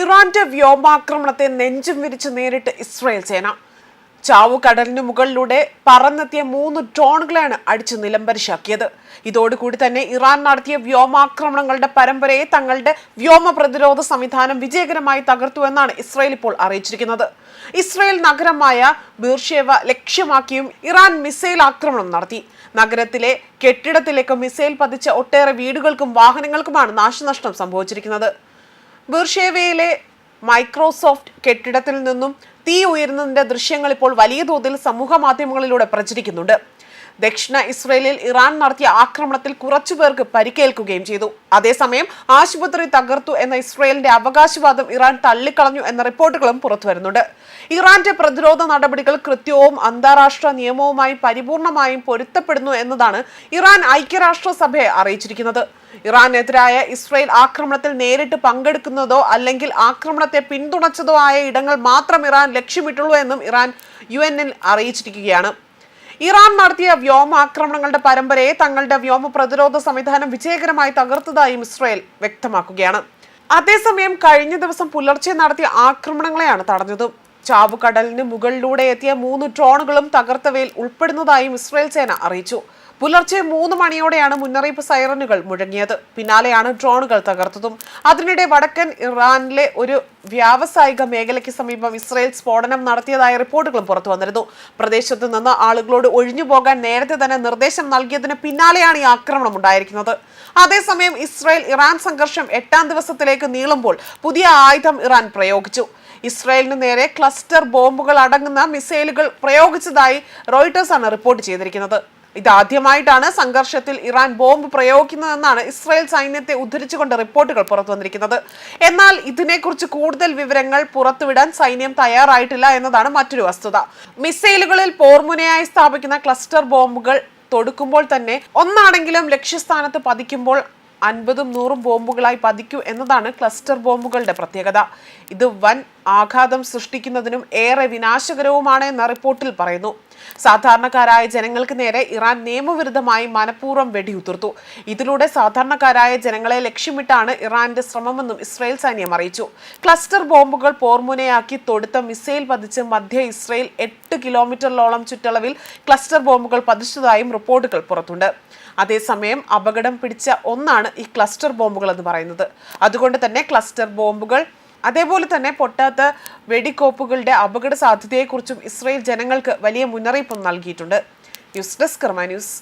ഇറാന്റെ വ്യോമാക്രമണത്തെ നെഞ്ചും വിരിച്ച് നേരിട്ട് ഇസ്രായേൽ സേന. ചാവു കടലിനു മുകളിലൂടെ പറന്നെത്തിയ മൂന്ന് ഡ്രോണുകളെയാണ് അടിച്ച് നിലംപരിശാക്കിയത്. ഇതോടുകൂടി തന്നെ ഇറാൻ നടത്തിയ വ്യോമാക്രമണങ്ങളുടെ പരമ്പരയെ തങ്ങളുടെ വ്യോമ പ്രതിരോധ സംവിധാനം വിജയകരമായി തകർത്തുവെന്നാണ് ഇസ്രായേൽ ഇപ്പോൾ അറിയിച്ചിരിക്കുന്നത്. ഇസ്രായേൽ നഗരമായ ബീർഷേവ ലക്ഷ്യമാക്കിയും ഇറാൻ മിസൈൽ ആക്രമണം നടത്തി. നഗരത്തിലെ കെട്ടിടത്തിലേക്ക് മിസൈൽ പതിച്ച ഒട്ടേറെ വീടുകൾക്കും വാഹനങ്ങൾക്കുമാണ് നാശനഷ്ടം സംഭവിച്ചിരിക്കുന്നത്. ബീർഷേവയിലെ മൈക്രോസോഫ്റ്റ് കെട്ടിടത്തിൽ നിന്നും തീ ഉയരുന്നതിന്റെ ദൃശ്യങ്ങൾ ഇപ്പോൾ വലിയ തോതിൽ സമൂഹ മാധ്യമങ്ങളിലൂടെ പ്രചരിക്കുന്നുണ്ട്. ദക്ഷിണ ഇസ്രയേലിൽ ഇറാൻ നടത്തിയ ആക്രമണത്തിൽ കുറച്ചുപേർക്ക് പരിക്കേൽക്കുകയും ചെയ്തു. അതേസമയം ആശുപത്രി തകർത്തു എന്ന ഇസ്രയേലിന്റെ അവകാശവാദം ഇറാൻ തള്ളിക്കളഞ്ഞു എന്ന റിപ്പോർട്ടുകളും പുറത്തുവരുന്നുണ്ട് ഇറാന്റെ പ്രതിരോധ നടപടികൾ കൃത്യവും അന്താരാഷ്ട്ര നിയമവുമായി പരിപൂർണമായും പൊരുത്തപ്പെടുന്നു എന്നതാണ് ഇറാൻ ഐക്യരാഷ്ട്രസഭയെ അറിയിച്ചിരിക്കുന്നത്. ഇറാനെതിരായ ഇസ്രയേൽ ആക്രമണത്തിൽ നേരിട്ട് പങ്കെടുക്കുന്നതോ അല്ലെങ്കിൽ ആക്രമണത്തെ പിന്തുണച്ചതോ ആയ ഇടങ്ങൾ മാത്രം ഇറാൻ ലക്ഷ്യമിട്ടുള്ളൂ എന്നും ഇറാൻ യു എന്നിൽ അറിയിച്ചിരിക്കുകയാണ്. ഇറാൻ നടത്തിയ വ്യോമാക്രമണങ്ങളുടെ പരമ്പരയെ തങ്ങളുടെ വ്യോമ പ്രതിരോധ സംവിധാനം വിജയകരമായി തകർത്തതായും ഇസ്രയേൽ വ്യക്തമാക്കുകയാണ്. അതേസമയം കഴിഞ്ഞ ദിവസം പുലർച്ചെ നടത്തിയ ആക്രമണങ്ങളെയാണ് തടഞ്ഞത്. ചാവുകടലിന് മുകളിലൂടെ എത്തിയ മൂന്ന് ഡ്രോണുകളും തകർത്തവയിൽ ഉൾപ്പെടുന്നതായും ഇസ്രയേൽ സേന അറിയിച്ചു. പുലർച്ചെ മൂന്ന് മണിയോടെയാണ് മുന്നറിയിപ്പ് സൈറനുകൾ മുഴങ്ങിയത്. പിന്നാലെയാണ് ഡ്രോണുകൾ തകർത്തതും. അതിനിടെ വടക്കൻ ഇറാനിലെ ഒരു വ്യാവസായിക മേഖലയ്ക്ക് സമീപം ഇസ്രയേൽ സ്ഫോടനം നടത്തിയതായ റിപ്പോർട്ടുകളും പുറത്തു വന്നിരുന്നു. പ്രദേശത്ത് നിന്ന് ആളുകളോട് ഒഴിഞ്ഞു പോകാൻ നേരത്തെ തന്നെ നിർദ്ദേശം നൽകിയതിന് പിന്നാലെയാണ് ഈ ആക്രമണം ഉണ്ടായിരിക്കുന്നത്. അതേസമയം ഇസ്രയേൽ ഇറാൻ സംഘർഷം എട്ടാം ദിവസത്തിലേക്ക് നീളുമ്പോൾ പുതിയ ആയുധം ഇറാൻ പ്രയോഗിച്ചു. ഇസ്രായേലിന് നേരെ ക്ലസ്റ്റർ ബോംബുകൾ അടങ്ങുന്ന മിസൈലുകൾ പ്രയോഗിച്ചതായി റോയിട്ടേഴ്സ് ആണ് റിപ്പോർട്ട് ചെയ്തിരിക്കുന്നത്. ഇതാദ്യമായിട്ടാണ് സംഘർഷത്തിൽ ഇറാൻ ബോംബ് പ്രയോഗിക്കുന്നതെന്നാണ് ഇസ്രായേൽ സൈന്യത്തെ ഉദ്ധരിച്ചുകൊണ്ട് റിപ്പോർട്ടുകൾ പുറത്തു വന്നിരിക്കുന്നത്. എന്നാൽ ഇതിനെക്കുറിച്ച് കൂടുതൽ വിവരങ്ങൾ പുറത്തുവിടാൻ സൈന്യം തയ്യാറായിട്ടില്ല എന്നതാണ് മറ്റൊരു വസ്തുത. മിസൈലുകളിൽ പോർമുനയായി സ്ഥാപിക്കുന്ന ക്ലസ്റ്റർ ബോംബുകൾ തൊടുക്കുമ്പോൾ തന്നെ ഒന്നാണെങ്കിലും ലക്ഷ്യസ്ഥാനത്ത് പതിക്കുമ്പോൾ അൻപതും നൂറും ബോംബുകളായി പതിക്കൂ എന്നതാണ് ക്ലസ്റ്റർ ബോംബുകളുടെ പ്രത്യേകത. ഇത് വൻ ആഘാതം സൃഷ്ടിക്കുന്നതിനും ഏറെ വിനാശകരവുമാണ് എന്ന റിപ്പോർട്ടിൽ പറയുന്നു. സാധാരണക്കാരായ ജനങ്ങൾക്ക് നേരെ ഇറാൻ നിയമവിരുദ്ധമായി മനഃപൂർവം വെടിയുതിർത്തു. ഇതിലൂടെ സാധാരണക്കാരായ ജനങ്ങളെ ലക്ഷ്യമിട്ടാണ് ഇറാന്റെ ശ്രമമെന്നും ഇസ്രയേൽ സൈന്യം അറിയിച്ചു. ക്ലസ്റ്റർ ബോംബുകൾ പോർമുനയാക്കി തൊടുത്ത മിസൈൽ പതിച്ച് മധ്യ ഇസ്രയേൽ എട്ട് കിലോമീറ്ററിലോളം ചുറ്റളവിൽ ക്ലസ്റ്റർ ബോംബുകൾ പതിച്ചതായും റിപ്പോർട്ടുകൾ പുറത്തുണ്ട്. അതേസമയം അപകടം പിടിച്ച ഒന്നാണ് ഈ ക്ലസ്റ്റർ ബോംബുകൾ എന്ന് പറയുന്നത്. അതുകൊണ്ട് തന്നെ ക്ലസ്റ്റർ ബോംബുകൾ അതേപോലെ തന്നെ പൊട്ടാത്ത വെടിക്കോപ്പുകളുടെ അപകട സാധ്യതയെക്കുറിച്ചും ഇസ്രയേൽ ജനങ്ങൾക്ക് വലിയ മുന്നറിയിപ്പും നൽകിയിട്ടുണ്ട്. News desk news.